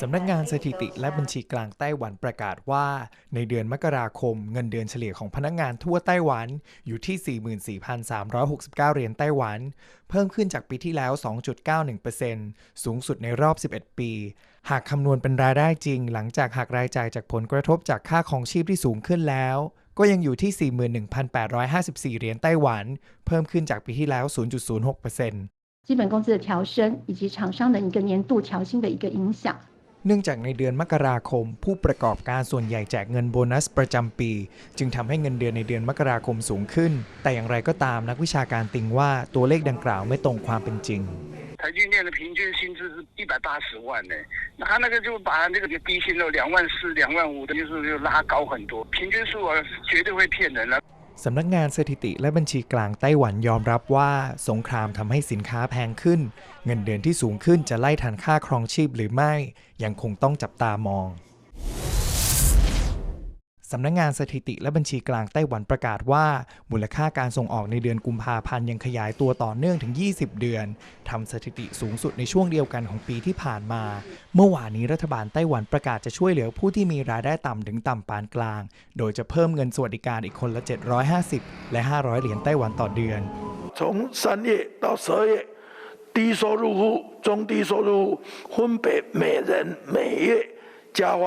สำนักงานสถิติและบัญชีกลางไต้หวันประกาศว่า ในเดือนมกราคม เงินเดือนเฉลี่ยของพนักงานทั่วไต้หวันอยู่ที่ 44,369 เหรียญไต้หวัน เพิ่มขึ้นจากปีที่แล้ว 2.91%สูงสุดในรอบ 11 ปี หากคำนวณเป็นรายได้จริง หลังจากหักรายจ่ายจากผลกระทบจากค่าของชีพที่สูงขึ้นแล้ว ก็ยังอยู่ที่ 41,854 เหรียญไต้หวัน เพิ่มขึ้นจากปีที่แล้ว 0.06% 基本工资的调升以及厂商的一个年度调薪的一个影响。 เนื่องจากในเดือนมกราคม ผู้ประกอบการส่วนใหญ่แจกเงินโบนัสประจำปี จึงทำให้เงินเดือนในเดือนมกราคมสูงขึ้น แต่อย่างไรก็ตามนักวิชาการติงว่าตัวเลขดังกล่าวไม่ตรงความเป็นจริง 台积电的平均薪资是一百八十万呢，那他那个就把那个低薪的两万四、两万五的，就是就拉高很多，平均数啊绝对会骗人了、 สำนักงานสถิติและบัญชีกลางไต้หวันยอมรับว่าสงครามทำให้สินค้าแพงขึ้น เงินเดือนที่สูงขึ้นจะไล่ทันค่าครองชีพหรือไม่ ยังคงต้องจับตามอง สำนักงานสถิติและบัญชีกลางไต้หวันประกาศว่า มูลค่าการส่งออกในเดือนกุมภาพันธ์ยังขยายตัวต่อเนื่องถึง 20 เดือนทำสถิติสูงสุดในช่วงเดียวกันของปีที่ผ่านมา เมื่อวานนี้รัฐบาลไต้หวันประกาศจะช่วยเหลือผู้ที่มีรายได้ต่ำถึงต่ำปานกลาง โดยจะเพิ่มเงินสวัสดิการอีกคนละ 750 และ 500 เหรียญไต้หวันต่อเดือน 从三月到十二月，低收入户、中低收入户分别每人每月加花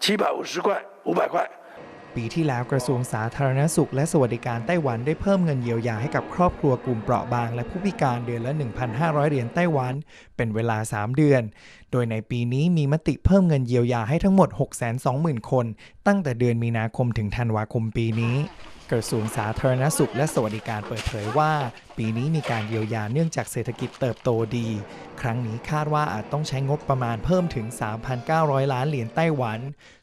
七百五十块、五百块。 ปีที่แล้วกระทรวงสาธารณสุข และสวัสดิการไต้หวันได้เพิ่มเงินเยียวยาให้กับครอบครัวกลุ่มเปราะบาง และผู้พิการเดือนละ 1,500 เหรียญไต้หวัน เป็นเวลา 3 เดือน โดยในปีนี้มีมติเพิ่มเงินเยียวยาให้ทั้งหมด 620,000 คน ตั้งแต่เดือนมีนาคมถึงธันวาคมปีนี้ กระทรวงสาธารณสุขและสวัสดิการเปิดเผยว่า ปีนี้มีการเยียวยาเนื่องจากเศรษฐกิจเติบโตดี ครั้งนี้คาดว่าอาจต้องใช้งบประมาณเพิ่มถึง 3,900 ล้านเหรียญไต้หวัน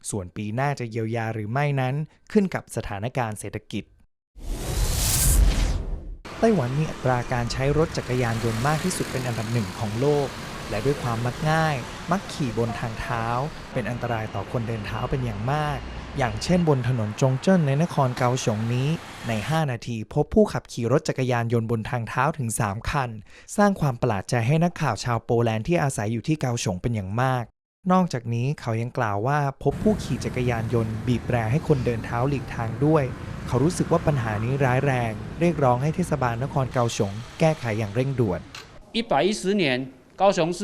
ส่วนปีหน้าจะเยียวยาหรือไม่นั้น ขึ้นกับสถานการณ์เศรษฐกิจไต้หวันมีอัตราการใช้รถจักรยานยนต์มากที่สุดเป็นอันดับหนึ่งของโลก และด้วยความมักง่าย มักขี่บนทางเท้า เป็นอันตรายต่อคนเดินเท้าเป็นอย่างมาก อย่างเช่นบนถนนจงเจิ้นในนครเกาสงนี้ ใน 5 นาทีพบผู้ขับขี่รถจักรยานยนต์บนทางเท้าถึง 3 คัน สร้างความประหลาดใจให้นักข่าวชาวโปแลนด์ที่อาศัยอยู่ที่เกาสงเป็นอย่างมาก นอกจากนี้เขายังกล่าวว่าพบผู้ขี่จักรยานยนต์บีบแตรให้คนเดินเท้าหลีกทางด้วย เขารู้สึกว่าปัญหานี้ร้ายแรง เรียกร้องให้เทศบาลนครเกาสงแก้ไขอย่างเร่งด่วน 一百一十年，高雄市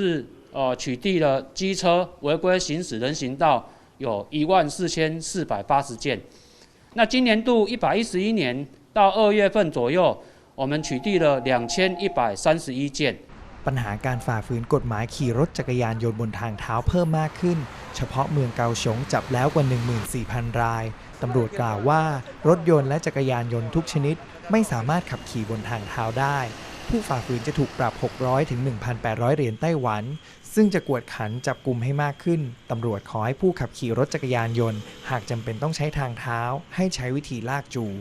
呃取缔了机车违规行驶人行道 有一万四千四百八十件。那今年度一百一十一年到二月份左右，我们取缔了两千一百三十一件。 ปัญหาการฝ่าฝืนกฎหมายขี่รถจักรยานยนต์บนทางเท้าเพิ่มมากขึ้น เฉพาะเมืองเกาสงจับแล้วกว่า 14,000 ราย ตำรวจกล่าวว่า รถยนต์และจักรยานยนต์ทุกชนิด ไม่สามารถขับขี่บนทางเท้าได้ ผู้ฝ่าฝืนจะถูกปรับ 600 ถึง 1,800 เหรียญไต้หวัน ซึ่งจะกวดขันจับกลุ่มให้มากขึ้น ตำรวจขอให้ผู้ขับขี่รถจักรยานยนต์ หากจำเป็นต้องใช้ทางเท้า ให้ใช้วิธีลากจูง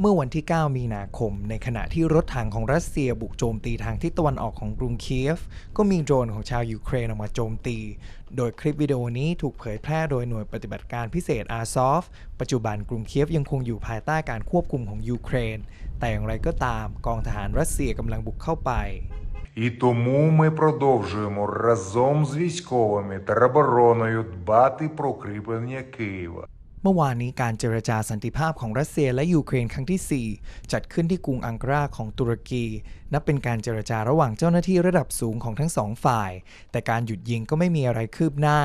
เมื่อวันที่ 9 มีนาคม ในขณะที่รถถังของรัสเซียบุกโจมตีทางทิศตะวันออกของกรุงเคียฟ ก็มีโดรนของชาวยูเครนออกมาโจมตี โดยคลิปวิดีโอนี้ถูกเผยแพร่โดยหน่วยปฏิบัติการพิเศษอาซอฟ ปัจจุบันกรุงเคียฟยังคงอยู่ภายใต้การควบคุมของยูเครน แต่อย่างไรก็ตามกองทหารรัสเซียกำลังบุกเข้าไป І тому ми продовжуємо разом з військовими та обороною дбати про укріплення Києва. เมื่อวานนี้การเจรจาสันติภาพของรัสเซียและยูเครนครั้งที่ 4 จัดขึ้นที่กรุงอังการาของตุรกี นับเป็นการเจรจาระหว่างเจ้าหน้าที่ระดับสูงของทั้งสองฝ่าย แต่การหยุดยิงก็ไม่มีอะไรคืบหน้า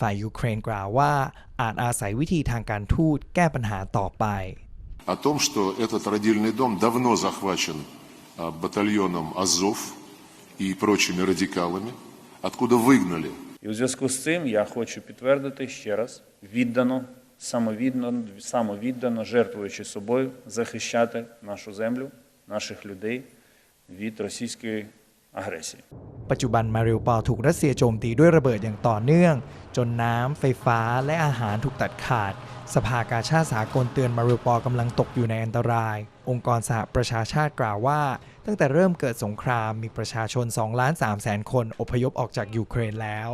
ฝ่ายยูเครนกล่าวว่า อาจอาศัยวิธีทางการทูตแก้ปัญหาต่อไป о том, что этот родильный дом давно захвачен а, батальоном Азов и прочими радикалами, откуда выгнали І у зв'язку з цим я хочу підтвердити ще раз віддано, самовіддано, самовіддано жертвуючи собою, захищати нашу землю, наших людей від російської агресії. ปัจจุบันมาริอุปอลถูกรัสเซียโจมตีด้วยระเบิดอย่างต่อเนื่อง จนน้ำ ไฟฟ้าและอาหารถูกตัดขาด สภากาชาติสากลเตือนมาริอุปอลกำลังตกอยู่ในอันตราย องค์กรสหประชาชาติกล่าวว่า ตั้งแต่เริ่มเกิดสงครามมีประชาชน2ล้าน3แสนคนอพยพออกจากยูเครนแล้ว